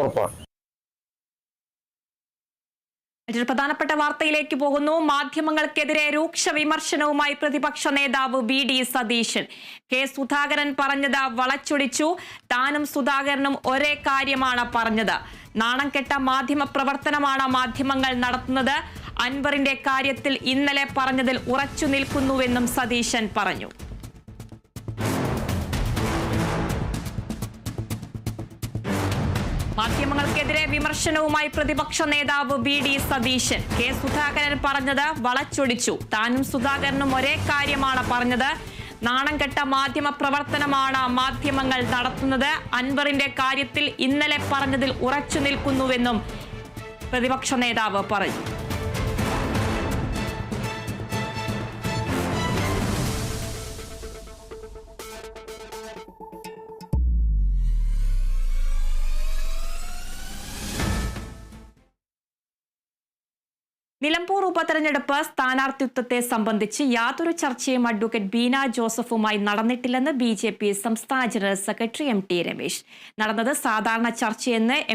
ഉറപ്പാണ്. പ്രധാനപ്പെട്ട വാർത്തയിലേക്ക് പോകുന്നു. മാധ്യമങ്ങൾക്കെതിരെ രൂക്ഷ വിമർശനവുമായി പ്രതിപക്ഷ നേതാവ് V D Satheesan. K Sudhakaran പറഞ്ഞത് വളച്ചൊടിച്ചു. താനും സുധാകരനും ഒരേ കാര്യമാണ് പറഞ്ഞത്. നാണം കെട്ട മാധ്യമ പ്രവർത്തനമാണ് മാധ്യമങ്ങൾ നടത്തുന്നത്. അൻവറിന്റെ കാര്യത്തിൽ ഇന്നലെ പറഞ്ഞതിൽ ഉറച്ചു നിൽക്കുന്നുവെന്നും സതീശൻ പറഞ്ഞു. മാധ്യമങ്ങൾക്കെതിരെ വിമർശനവുമായി പ്രതിപക്ഷ നേതാവ് V D Satheesan. K Sudhakaran പറഞ്ഞത് വളച്ചൊടിച്ചു. താനും സുധാകരനും ഒരേ കാര്യമാണ് പറഞ്ഞത്. നാണംകെട്ട മാധ്യമ പ്രവർത്തനമാണ് മാധ്യമങ്ങൾ നടത്തുന്നത്. അൻവറിന്റെ കാര്യത്തിൽ ഇന്നലെ പറഞ്ഞതിൽ ഉറച്ചു നിൽക്കുന്നുവെന്നും പ്രതിപക്ഷ നേതാവ് പറഞ്ഞു. നിലമ്പൂർ ഉപതെരഞ്ഞെടുപ്പ് സ്ഥാനാർത്ഥിത്വത്തെ സംബന്ധിച്ച് യാതൊരു ചർച്ചയും അഡ്വക്കേറ്റ് ബീന ജോസഫുമായി നടന്നിട്ടില്ലെന്ന് ബി ജെ പി സംസ്ഥാന general secretary M T Ramesh. നടന്നത് സാധാരണ ചർച്ചയെന്ന്